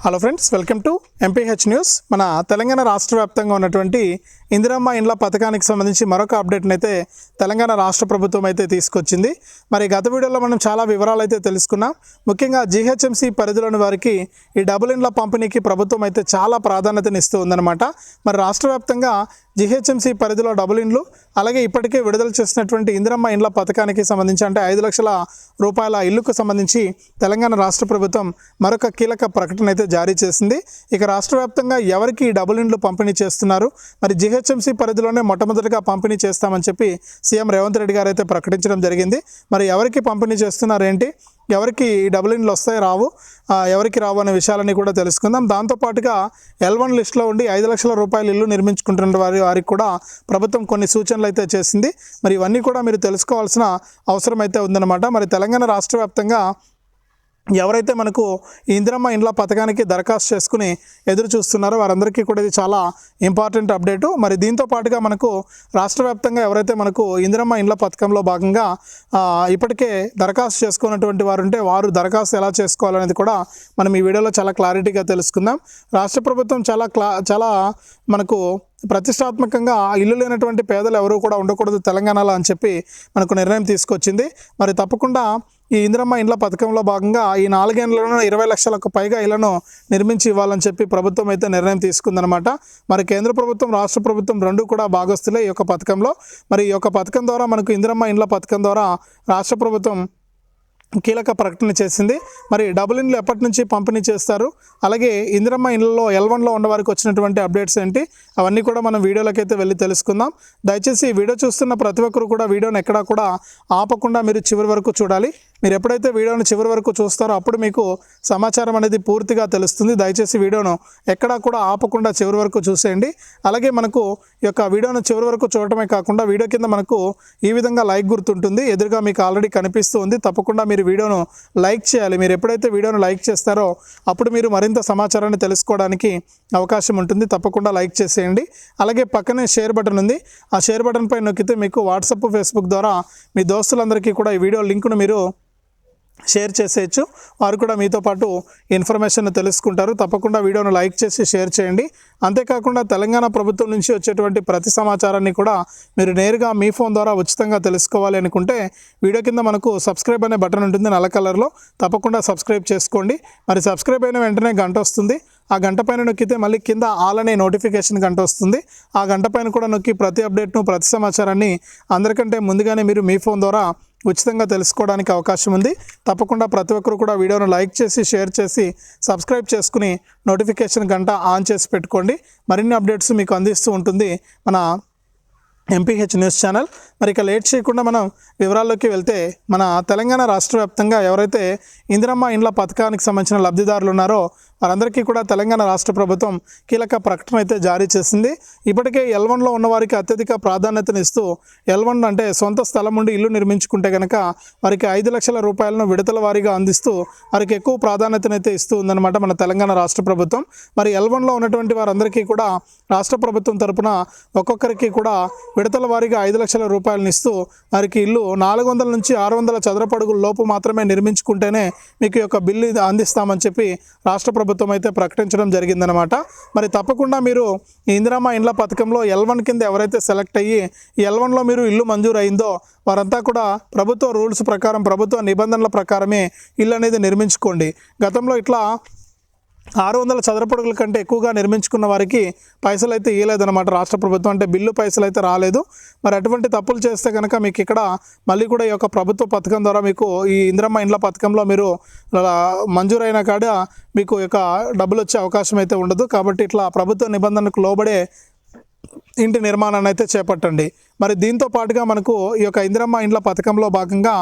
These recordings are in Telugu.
Hello friends welcome to MPH news మన తెలంగాణ రాష్ట్ర వ్యాప్తంగా ఉన్నటువంటి ఇందిరమ్మ ఇండ్ల పథకానికి సంబంధించి మరొక అప్డేట్ని అయితే తెలంగాణ రాష్ట్ర ప్రభుత్వం అయితే తీసుకొచ్చింది. మరి గత వీడియోలో మనం చాలా వివరాలు అయితే తెలుసుకున్నాం. ముఖ్యంగా జీహెచ్ఎంసీ పరిధిలోని వారికి ఈ డబుల్ ఇండ్ల పంపిణీకి ప్రభుత్వం అయితే చాలా ప్రాధాన్యతనిస్తూ ఉందన్నమాట మరి రాష్ట్ర వ్యాప్తంగా జీహెచ్ఎంసీ పరిధిలో డబుల్ ఇండ్లు అలాగే ఇప్పటికే విడుదల చేసినటువంటి ఇందిరమ్మ ఇండ్ల పథకానికి సంబంధించి అంటే ఐదు లక్షల రూపాయల ఇల్లుకు సంబంధించి తెలంగాణ రాష్ట్ర ప్రభుత్వం మరొక కీలక ప్రకటన అయితే జారీ చేసింది. ఇక రాష్ట్ర వ్యాప్తంగా ఎవరికి ఈ డబుల్ ఇండ్లు పంపిణీ చేస్తున్నారు? మరి జిహెచ్ఎంసీ పరిధిలోనే మొట్టమొదటిగా పంపిణీ చేస్తామని చెప్పి సీఎం రేవంత్ రెడ్డి గారు అయితే ప్రకటించడం జరిగింది. మరి ఎవరికి పంపిణీ చేస్తున్నారు ఏంటి? ఎవరికి ఈ డబుల్ ఇన్లు వస్తాయి రావు? ఎవరికి రావు అనే విషయాలని కూడా తెలుసుకుందాం. దాంతోపాటుగా ఎల్ వన్ లిస్ట్లో ఉండి ఐదు లక్షల రూపాయల ఇల్లు నిర్మించుకుంటున్న వారి వారికి కూడా ప్రభుత్వం కొన్ని సూచనలు అయితే చేసింది. మరి ఇవన్నీ కూడా మీరు తెలుసుకోవాల్సిన అవసరం అయితే ఉందన్నమాట. మరి తెలంగాణ రాష్ట్ర వ్యాప్తంగా ఎవరైతే మనకు ఇందిరమ్మ ఇండ్ల పథకానికి దరఖాస్తు చేసుకుని ఎదురు చూస్తున్నారో వారందరికీ కూడా ఇది చాలా ఇంపార్టెంట్ అప్డేటు. మరి దీంతో పాటుగా మనకు రాష్ట్ర వ్యాప్తంగా ఎవరైతే మనకు ఇందిరమ్మ ఇండ్ల పథకంలో భాగంగా ఇప్పటికే దరఖాస్తు చేసుకున్నటువంటి వారు ఉంటే వారు దరఖాస్తు ఎలా చేసుకోవాలనేది కూడా మనం ఈ వీడియోలో చాలా క్లారిటీగా తెలుసుకుందాం. రాష్ట్ర ప్రభుత్వం చాలా క్లా చాలా మనకు ప్రతిష్టాత్మకంగా ఇల్లు లేనటువంటి పేదలు ఎవరు కూడా ఉండకూడదు తెలంగాణలో అని చెప్పి మనకు నిర్ణయం తీసుకొచ్చింది. మరి తప్పకుండా ఈ ఇందిరమ్మ ఇండ్ల పథకంలో భాగంగా ఈ నాలుగేళ్ళలో ఇరవై లక్షలకు పైగా ఇళ్ళను నిర్మించి ఇవ్వాలని చెప్పి ప్రభుత్వం అయితే నిర్ణయం తీసుకుందనమాట మరి కేంద్ర ప్రభుత్వం రాష్ట్ర ప్రభుత్వం రెండు కూడా భాగస్తులే ఈ యొక్క పథకంలో. మరి ఈ యొక్క పథకం ద్వారా మనకు ఇందిరమ్మ ఇండ్ల పథకం ద్వారా రాష్ట్ర ప్రభుత్వం కీలక ప్రకటన చేసింది. మరి డబుల్ ఇండ్లు ఎప్పటి నుంచి పంపిణీ చేస్తారు? అలాగే ఇందిరమ్మ ఇండ్లలో ఎల్ వన్లో ఉన్న వారికి వచ్చినటువంటి అప్డేట్స్ ఏంటి? అవన్నీ కూడా మనం వీడియోలోకి అయితే వెళ్ళి తెలుసుకుందాం. దయచేసి వీడియో చూస్తున్న ప్రతి ఒక్కరు కూడా వీడియోని ఎక్కడా కూడా ఆపకుండా మీరు చివరి వరకు చూడాలి. మీరు ఎప్పుడైతే వీడియోను చివరి వరకు చూస్తారో అప్పుడు మీకు సమాచారం అనేది పూర్తిగా తెలుస్తుంది. దయచేసి వీడియోను ఎక్కడా కూడా ఆపకుండా చివరి వరకు చూసేయండి. అలాగే మనకు ఈ యొక్క వీడియోను చివరి వరకు చూడటమే కాకుండా వీడియో కింద మనకు ఈ విధంగా లైక్ గుర్తుంటుంది. ఎదురుగా మీకు ఆల్రెడీ కనిపిస్తూ ఉంది. తప్పకుండా మీరు వీడియోను లైక్ చేయాలి. మీరు ఎప్పుడైతే వీడియోను లైక్ చేస్తారో అప్పుడు మీరు మరింత సమాచారాన్ని తెలుసుకోవడానికి అవకాశం ఉంటుంది. తప్పకుండా లైక్ చేసేయండి. అలాగే పక్కనే షేర్ బటన్ ఉంది. ఆ షేర్ బటన్ పై నొక్కితే మీకు వాట్సాప్ ఫేస్బుక్ ద్వారా మీ దోస్తులందరికీ కూడా ఈ వీడియో లింకును మీరు షేర్ చేసేయచ్చు. వారు కూడా మీతో పాటు ఇన్ఫర్మేషన్ తెలుసుకుంటారు. తప్పకుండా వీడియోను లైక్ చేసి షేర్ చేయండి. అంతేకాకుండా తెలంగాణ ప్రభుత్వం నుంచి వచ్చేటువంటి ప్రతి సమాచారాన్ని కూడా మీరు నేరుగా మీ ఫోన్ ద్వారా ఉచితంగా తెలుసుకోవాలి అనుకుంటే వీడియో కింద మనకు సబ్స్క్రైబ్ అనే బటన్ ఉంటుంది నల్ల కలర్లో. తప్పకుండా సబ్స్క్రైబ్ చేసుకోండి. మరి సబ్స్క్రైబ్ అయిన వెంటనే గంట వస్తుంది. ఆ గంట పైన నొక్కితే మళ్ళీ కింద ఆల్ అనే నోటిఫికేషన్ గంట వస్తుంది. ఆ గంట పైన కూడా నొక్కి ప్రతి అప్డేట్ను ప్రతి సమాచారాన్ని అందరికంటే ముందుగానే మీరు మీ ఫోన్ ద్వారా ఉచితంగా తెలుసుకోవడానికి అవకాశం ఉంది. తప్పకుండా ప్రతి ఒక్కరు కూడా వీడియోను లైక్ చేసి షేర్ చేసి సబ్స్క్రైబ్ చేసుకుని నోటిఫికేషన్ గంట ఆన్ చేసి పెట్టుకోండి. మరిన్ని అప్డేట్స్ మీకు అందిస్తూ ఉంటుంది మన ఎంపీహెచ్ న్యూస్ ఛానల్. మరి ఇక లేట్ చేయకుండా మనం వివరాల్లోకి వెళ్తే మన తెలంగాణ రాష్ట్ర వ్యాప్తంగా ఎవరైతే ఇందిరమ్మ ఇండ్ల పథకానికి సంబంధించిన లబ్ధిదారులు ఉన్నారో వారందరికీ కూడా తెలంగాణ రాష్ట్ర ప్రభుత్వం కీలక ప్రకటన అయితే జారీ చేసింది. ఇప్పటికే ఎల్ వన్లో ఉన్న వారికి అత్యధిక ప్రాధాన్యతనిస్తూ ఎల్ వన్ అంటే సొంత స్థలం ఉండి ఇల్లు నిర్మించుకుంటే కనుక వారికి ఐదు లక్షల రూపాయలను విడతల వారీగా అందిస్తూ వారికి ఎక్కువ ప్రాధాన్యతనైతే ఇస్తూ ఉందన్నమాట మన తెలంగాణ రాష్ట్ర ప్రభుత్వం. మరి ఎల్ వన్లో ఉన్నటువంటి వారందరికీ కూడా రాష్ట్ర ప్రభుత్వం తరపున ఒక్కొక్కరికి కూడా విడతల వారీగా ఐదు లక్షల రూపాయలను ఇస్తూ వారికి ఇల్లు నాలుగు వందల నుంచి ఆరు వందల చదరపడుగుల లోపు మాత్రమే నిర్మించుకుంటేనే మీకు యొక్క బిల్లు ఇది అందిస్తామని చెప్పి రాష్ట్ర ప్రభుత్వం ప్రభుత్వం అయితే ప్రకటించడం జరిగిందనమాట మరి తప్పకుండా మీరు ఇందిరామ ఇండ్ల పథకంలో ఎల్ వన్ కింద ఎవరైతే సెలెక్ట్ అయ్యి ఎల్ వన్లో మీరు ఇల్లు మంజూరు అయిందో వారంతా కూడా ప్రభుత్వ రూల్స్ ప్రకారం ప్రభుత్వ నిబంధనల ప్రకారమే ఇల్లు అనేది నిర్మించుకోండి. గతంలో ఇట్లా ఆరు వందల చదరపడుగుల కంటే ఎక్కువగా నిర్మించుకున్న వారికి పైసలు అయితే ఇవ్వలేదన్నమాట రాష్ట్ర ప్రభుత్వం. అంటే బిల్లు పైసలు అయితే రాలేదు. మరి అటువంటి తప్పులు చేస్తే కనుక మీకు ఇక్కడ మళ్ళీ కూడా ఈ యొక్క ప్రభుత్వ పథకం ద్వారా మీకు ఈ ఇంద్రమ్మ ఇండ్ల పథకంలో మీరు మంజూరైన కాడ మీకు యొక్క డబ్బులు వచ్చే అవకాశం అయితే ఉండదు. కాబట్టి ఇట్లా ప్రభుత్వ నిబంధనకు లోబడే ఇంటి నిర్మాణాన్ని అయితే చేపట్టండి. మరి దీంతో పాటుగా మనకు ఈ యొక్క ఇందిరమ్మ ఇండ్ల పథకంలో భాగంగా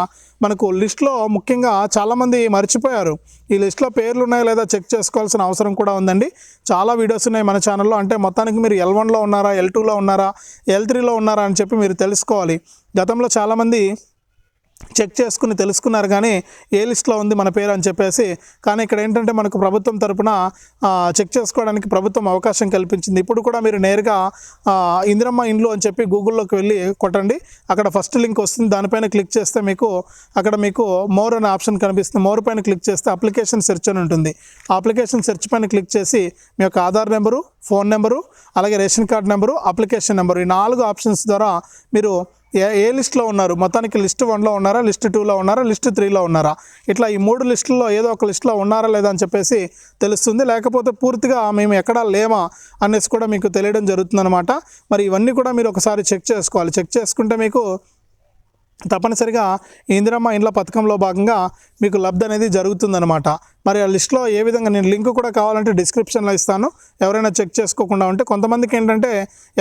మనకు లిస్ట్లో ముఖ్యంగా చాలామంది మర్చిపోయారు. ఈ లిస్ట్లో పేర్లు ఉన్నాయా లేదా చెక్ చేసుకోవాల్సిన అవసరం కూడా ఉందండి. చాలా వీడియోస్ ఉన్నాయి మన ఛానల్లో. అంటే మొత్తానికి మీరు ఎల్ వన్లో ఉన్నారా ఎల్ టూలో ఉన్నారా ఎల్ త్రీలో ఉన్నారా అని చెప్పి మీరు తెలుసుకోవాలి. గతంలో చాలామంది చెక్ చేసుకుని తెలుసుకున్నారు కానీ ఏ లిస్ట్లో ఉంది మన పేరు అని చెప్పేసి. కానీ ఇక్కడ ఏంటంటే మనకు ప్రభుత్వం తరపున చెక్ చేసుకోవడానికి ప్రభుత్వం అవకాశం కల్పించింది. ఇప్పుడు కూడా మీరు నేరుగా ఇందిరమ్మ ఇండ్లు అని చెప్పి గూగుల్లోకి వెళ్ళి కొట్టండి. అక్కడ ఫస్ట్ లింక్ వస్తుంది. దానిపైన క్లిక్ చేస్తే మీకు అక్కడ మీకు మోర్ అనే ఆప్షన్ కనిపిస్తుంది. మోర్ పైన క్లిక్ చేస్తే అప్లికేషన్ సెర్చ్ అని ఉంటుంది. ఆ అప్లికేషన్ సెర్చ్ పైన క్లిక్ చేసి మీ యొక్క ఆధార్ నెంబరు ఫోన్ నెంబరు అలాగే ration card number application number ఈ నాలుగు ఆప్షన్స్ ద్వారా మీరు ఏ ఏ లిస్ట్లో ఉన్నారు? మొత్తానికి లిస్ట్ వన్లో ఉన్నారా? లిస్ట్ టూలో ఉన్నారా? లిస్ట్ త్రీలో ఉన్నారా? ఇట్లా ఈ మూడు లిస్టుల్లో ఏదో ఒక లిస్ట్లో ఉన్నారా లేదా అని చెప్పేసి తెలుస్తుంది. లేకపోతే పూర్తిగా మేము ఎక్కడా లేమా అనేసి కూడా మీకు తెలియడం జరుగుతుందన్నమాట. మరి ఇవన్నీ కూడా మీరు ఒకసారి చెక్ చేసుకోవాలి. చెక్ చేసుకుంటే మీకు తప్పనిసరిగా ఇందిరమ్మ ఇండ్ల పథకంలో భాగంగా మీకు లబ్ధి అనేది జరుగుతుందన్నమాట. మరి ఆ లిస్ట్లో ఏ విధంగా నేను లింక్ కూడా కావాలంటే డిస్క్రిప్షన్లో ఇస్తాను. ఎవరైనా చెక్ చేసుకోకుండా ఉంటే కొంతమందికి ఏంటంటే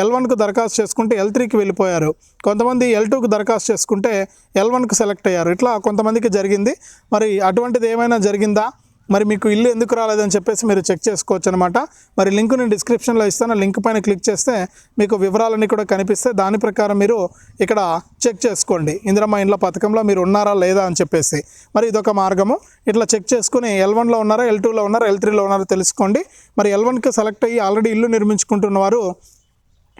ఎల్ వన్కు దరఖాస్తు చేసుకుంటే ఎల్ త్రీకి వెళ్ళిపోయారు. కొంతమంది ఎల్ టూకి దరఖాస్తు చేసుకుంటే ఎల్ వన్కు సెలెక్ట్ అయ్యారు. ఇట్లా కొంతమందికి జరిగింది. మరి అటువంటిది ఏమైనా జరిగిందా? మరి మీకు ఇల్లు ఎందుకు రాలేదని చెప్పేసి మీరు చెక్ చేసుకోవచ్చు అనమాట మరి లింక్ నేను డిస్క్రిప్షన్లో ఇస్తాను. లింక్ పైన క్లిక్ చేస్తే మీకు వివరాలన్నీ కూడా కనిపిస్తే దాని ప్రకారం మీరు ఇక్కడ చెక్ చేసుకోండి. ఇందిరమ్మ ఇండ్ల పథకంలో మీరు ఉన్నారా లేదా అని చెప్పేసి. మరి ఇదొక మార్గము. ఇట్లా చెక్ చేసుకుని ఎల్ వన్లో ఉన్నారా ఎల్ టూలో ఉన్నారా ఎల్ త్రీలో ఉన్నారా తెలుసుకోండి. మరి ఎల్ వన్కి సెలెక్ట్ అయ్యి ఆల్రెడీ ఇల్లు నిర్మించుకుంటున్న వారు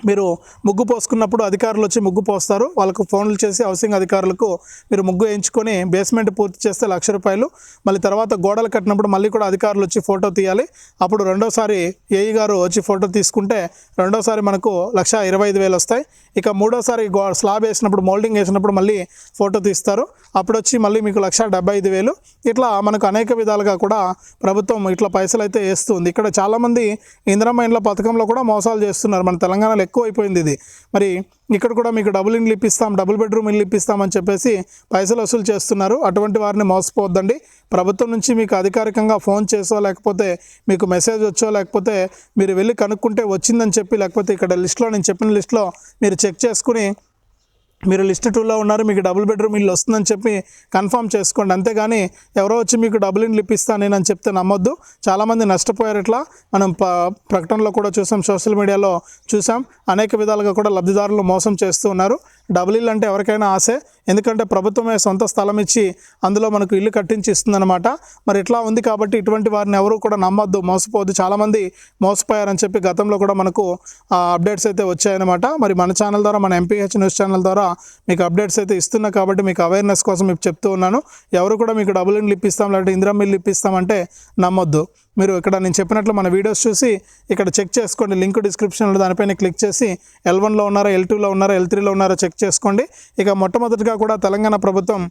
మీరు ముగ్గు పోసుకున్నప్పుడు అధికారులు వచ్చి ముగ్గు పోస్తారు. వాళ్ళకు ఫోన్లు చేసి హౌసింగ్ అధికారులకు మీరు ముగ్గు వేయించుకొని బేస్మెంట్ పూర్తి చేస్తే లక్ష రూపాయలు. మళ్ళీ తర్వాత గోడలు కట్టినప్పుడు మళ్ళీ కూడా అధికారులు వచ్చి ఫోటో తీయాలి. అప్పుడు రెండోసారి ఏఈ గారు వచ్చి ఫోటో తీసుకుంటే రెండోసారి మనకు లక్ష ఇరవై ఐదు వేలు వస్తాయి. ఇక మూడోసారి గో స్లాబ్ వేసినప్పుడు మోల్డింగ్ వేసినప్పుడు మళ్ళీ ఫోటో తీస్తారు. అప్పుడు వచ్చి మళ్ళీ మీకు లక్ష డెబ్బై ఐదు వేలు. ఇట్లా మనకు అనేక విధాలుగా కూడా ప్రభుత్వం ఇట్లా పైసలు అయితే వేస్తుంది. ఇక్కడ చాలామంది ఇందిరమ్మ ఇండ్ల పథకంలో కూడా మోసాలు చేస్తున్నారు. మన తెలంగాణలో ఎక్కువ అయిపోయింది ఇది. మరి ఇక్కడ కూడా మీకు డబుల్ ఇండ్లు ఇప్పిస్తాం డబుల్ బెడ్రూమ్ ఇల్లు ఇప్పిస్తామని చెప్పేసి పైసలు వసూలు చేస్తున్నారు. అటువంటి వారిని మోసపోవద్దండి. ప్రభుత్వం నుంచి మీకు అధికారికంగా ఫోన్ చేసో లేకపోతే మీకు మెసేజ్ వచ్చో లేకపోతే మీరు వెళ్ళి కనుక్కుంటే వచ్చిందని చెప్పి లేకపోతే ఇక్కడ లిస్ట్లో నేను చెప్పిన లిస్ట్లో మీరు చెక్ చేసుకుని మీరు లిస్ట్ టూలో ఉన్నారు మీకు డబుల్ బెడ్రూమ్ ఇల్లు వస్తుందని చెప్పి కన్ఫర్మ్ చేసుకోండి. అంతేగాని ఎవరో వచ్చి మీకు డబుల్ ఇండ్లు ఇప్పిస్తాను నేను అని చెప్తే నమ్మొద్దు. చాలామంది నష్టపోయారు ఇట్లా. మనం ప ప్రకటనలో కూడా చూసాం సోషల్ మీడియాలో చూసాం. అనేక విధాలుగా కూడా లబ్ధిదారులు మోసం చేస్తూ ఉన్నారు. డబుల్ ఇల్లు అంటే ఎవరికైనా ఆశే. ఎందుకంటే ప్రభుత్వమే సొంత స్థలం ఇచ్చి అందులో మనకు ఇల్లు కట్టించి ఇస్తుందన్నమాట. మరి ఇట్లా ఉంది కాబట్టి ఇటువంటి వారిని ఎవరు కూడా నమ్మొద్దు మోసపోవద్దు. చాలామంది మోసపోయారని చెప్పి గతంలో కూడా మనకు అప్డేట్స్ అయితే వచ్చాయన్నమాట. మరి మన ఛానల్ ద్వారా మన ఎంపీహెచ్ న్యూస్ ఛానల్ ద్వారా మీకు అప్డేట్స్ అయితే ఇస్తున్నా కాబట్టి మీకు అవేర్నెస్ కోసం మీకు చెప్తూ ఉన్నాను. ఎవరు కూడా మీకు డబుల్ ఇండ్లు ఇప్పిస్తాం లేదంటే ఇందిరా మిల్లు ఇప్పిస్తామంటే నమ్మొద్దు. మీరు ఇక్కడ నేను చెప్పినట్లు మన వీడియోస్ చూసి ఇక్కడ చెక్ చేసుకోండి. లింక్ డిస్క్రిప్షన్లో దానిపైన క్లిక్ చేసి ఎల్ వన్లో ఉన్నారా ఎల్ టూలో ఉన్నారా ఎల్ త్రీలో ఉన్నారా చెక్ చేసుకోండి. ఇక మొట్టమొదటిగా కూడా తెలంగాణ ప్రభుత్వం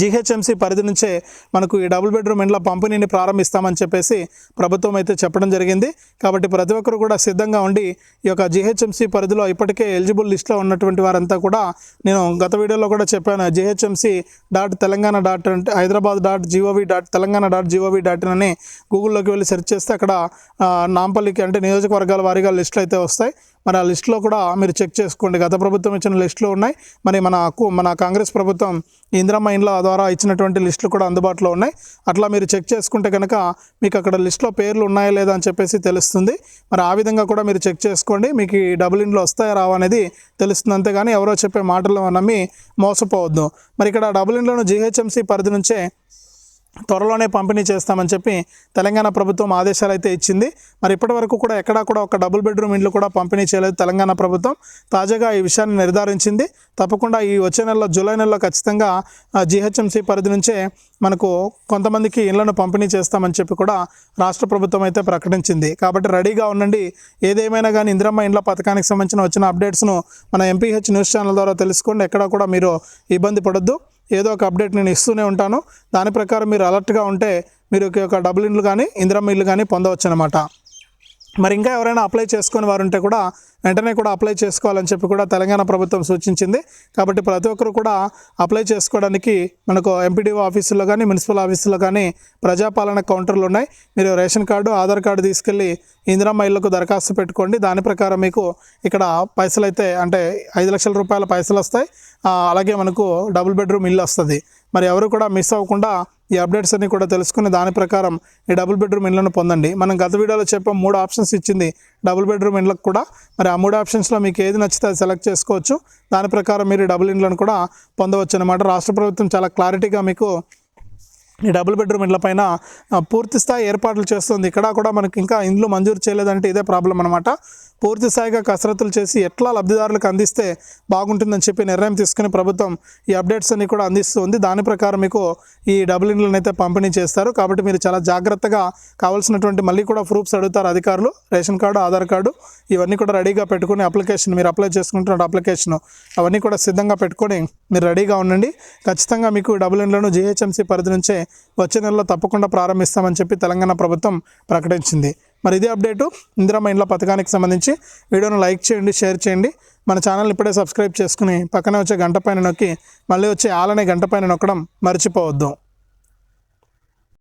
జీహెచ్ఎంసీ పరిధి నుంచే మనకు ఈ డబుల్ బెడ్రూమ్ ఇండ్ల పంపిణీని ప్రారంభిస్తామని చెప్పేసి ప్రభుత్వం అయితే చెప్పడం జరిగింది. కాబట్టి ప్రతి ఒక్కరు కూడా సిద్ధంగా ఉండి ఈ యొక్క జీహెచ్ఎంసీ పరిధిలో ఇప్పటికే ఎలిజిబుల్ లిస్ట్లో ఉన్నటువంటి వారంతా కూడా నేను గత వీడియోలో కూడా చెప్పాను. జీహెచ్ఎంసీ డాట్ తెలంగాణ డాట్ అంటే Hyderabad dot GOV dot Telangana dot GOV dot in అని గూగుల్లోకి వెళ్ళి సెర్చ్ చేస్తే అక్కడ నాంపల్లికి అంటే నియోజకవర్గాల వారీగా లిస్టులు అయితే వస్తాయి. మరి ఆ లిస్టులో కూడా మీరు చెక్ చేసుకోండి. గత ప్రభుత్వం ఇచ్చిన లిస్టులు ఉన్నాయి. మరి మన మన కాంగ్రెస్ ప్రభుత్వం ఇందిరమ్మ ఇండ్ల ద్వారా ఇచ్చినటువంటి లిస్టులు కూడా అందుబాటులో ఉన్నాయి. అట్లా మీరు చెక్ చేసుకుంటే కనుక మీకు అక్కడ లిస్టులో పేర్లు ఉన్నాయా లేదా అని చెప్పేసి తెలుస్తుంది. మరి ఆ విధంగా కూడా మీరు చెక్ చేసుకోండి. మీకు ఈ డబుల్ ఇండ్లు వస్తాయా రావా అనేది తెలుస్తుంది. అంతేగాని ఎవరో చెప్పే మాటలు నమ్మి మోసపోవద్దు. మరి ఇక్కడ డబుల్ ఇండ్లను జీహెచ్ఎంసీ పరిధి నుంచే త్వరలోనే పంపిణీ చేస్తామని చెప్పి తెలంగాణ ప్రభుత్వం ఆదేశాలు అయితే ఇచ్చింది. మరి ఇప్పటి వరకు కూడా ఎక్కడా కూడా ఒక డబుల్ బెడ్రూమ్ ఇండ్లు కూడా పంపిణీ చేయలేదు తెలంగాణ ప్రభుత్వం. తాజాగా ఈ విషయాన్ని నిర్ధారించింది. తప్పకుండా ఈ వచ్చే నెలలో జూలై నెలలో ఖచ్చితంగా జీహెచ్ఎంసీ పరిధి నుంచే మనకు కొంతమందికి ఇళ్ళను పంపిణీ చేస్తామని చెప్పి కూడా రాష్ట్ర ప్రభుత్వం అయితే ప్రకటించింది. కాబట్టి రెడీగా ఉండండి. ఏదేమైనా కానీ ఇందిరమ్మ ఇండ్ల పథకానికి సంబంధించిన వచ్చిన అప్డేట్స్ను మన ఎంపీహెచ్ న్యూస్ ఛానల్ ద్వారా తెలుసుకోండి. ఎక్కడా కూడా మీరు ఇబ్బంది పడొద్దు. ఏదో ఒక అప్డేట్ నేను ఇస్తూనే ఉంటాను. దాని ప్రకారం మీరు అలర్ట్గా ఉంటే మీరు ఒక డబుల్ ఇండ్లు కానీ ఇందిరమ్మ ఇల్లు కానీ పొందవచ్చు అనమాట మరి ఇంకా ఎవరైనా అప్లై చేసుకుని వారు ఉంటే కూడా వెంటనే కూడా అప్లై చేసుకోవాలని చెప్పి కూడా తెలంగాణ ప్రభుత్వం సూచించింది. కాబట్టి ప్రతి ఒక్కరు కూడా అప్లై చేసుకోవడానికి మనకు ఎంపీడీఓ ఆఫీసుల్లో కానీ మున్సిపల్ ఆఫీసుల్లో కానీ ప్రజాపాలన కౌంటర్లు ఉన్నాయి. మీరు రేషన్ కార్డు ఆధార్ కార్డు తీసుకెళ్ళి ఇందిరమ్మ ఇళ్ళకు దరఖాస్తు పెట్టుకోండి. దాని ప్రకారం మీకు ఇక్కడ పైసలు అయితే అంటే ఐదు లక్షల రూపాయల పైసలు వస్తాయి. అలాగే మనకు డబుల్ బెడ్రూమ్ ఇల్లు వస్తుంది. మరి ఎవరు కూడా మిస్ అవ్వకుండా ఈ అప్డేట్స్ అన్ని కూడా తెలుసుకుని దాని ప్రకారం ఈ డబుల్ బెడ్రూమ్ ఇండ్లను పొందండి. మనం గత వీడియోలో చెప్పాం మూడు ఆప్షన్స్ ఇచ్చింది డబుల్ బెడ్రూమ్ ఇండ్లకు కూడా. మరి మరి ఆ మూడు ఆప్షన్స్లో మీకు ఏది నచ్చితే అది సెలెక్ట్ చేసుకోవచ్చు. దాని ప్రకారం మీరు డబుల్ ఇండ్లను కూడా పొందవచ్చు అనమాట రాష్ట్ర ప్రభుత్వం చాలా క్లారిటీగా మీకు ఈ డబుల్ బెడ్రూమ్ ఇళ్ళ పైన పూర్తి స్థాయి ఏర్పాట్లు చేస్తుంది. ఇక్కడ కూడా మనకి ఇంకా ఇండ్లు మంజూరు చేయలేదంటే ఇదే ప్రాబ్లం అనమాట పూర్తి స్థాయిగా కసరత్తులు చేసి ఎట్లా లబ్ధిదారులకు అందిస్తే బాగుంటుందని చెప్పి నిర్ణయం తీసుకుని ప్రభుత్వం ఈ అప్డేట్స్ అన్ని కూడా అందిస్తుంది. దాని ప్రకారం మీకు ఈ డబుల్ ఇండ్లను అయితే పంపిణీ చేస్తారు. కాబట్టి మీరు చాలా జాగ్రత్తగా కావాల్సినటువంటి మళ్ళీ కూడా ప్రూఫ్స్ అడుగుతారు అధికారులు. రేషన్ కార్డు ఆధార్ కార్డు ఇవన్నీ కూడా రెడీగా పెట్టుకుని అప్లికేషన్ మీరు అప్లై చేసుకుంటున్న అప్లికేషన్ అవన్నీ కూడా సిద్ధంగా పెట్టుకొని మీరు రెడీగా ఉండండి. ఖచ్చితంగా మీకు డబుల్ ఇండ్లను జీహెచ్ఎంసీ పరిధి నుంచే వచ్చే నెలలో తప్పకుండా ప్రారంభిస్తామని చెప్పి తెలంగాణ ప్రభుత్వం ప్రకటించింది. మరి ఇదే అప్డేటు. ఇందిరమ్మ ఇండ్ల పథకానికి సంబంధించి వీడియోను లైక్ చేయండి షేర్ చేయండి. మన ఛానల్ ఇప్పుడే సబ్స్క్రైబ్ చేసుకుని పక్కనే వచ్చే గంట పైన నొక్కి మళ్ళీ వచ్చే ఆలనే గంట పైన నొక్కడం మర్చిపోవద్దు.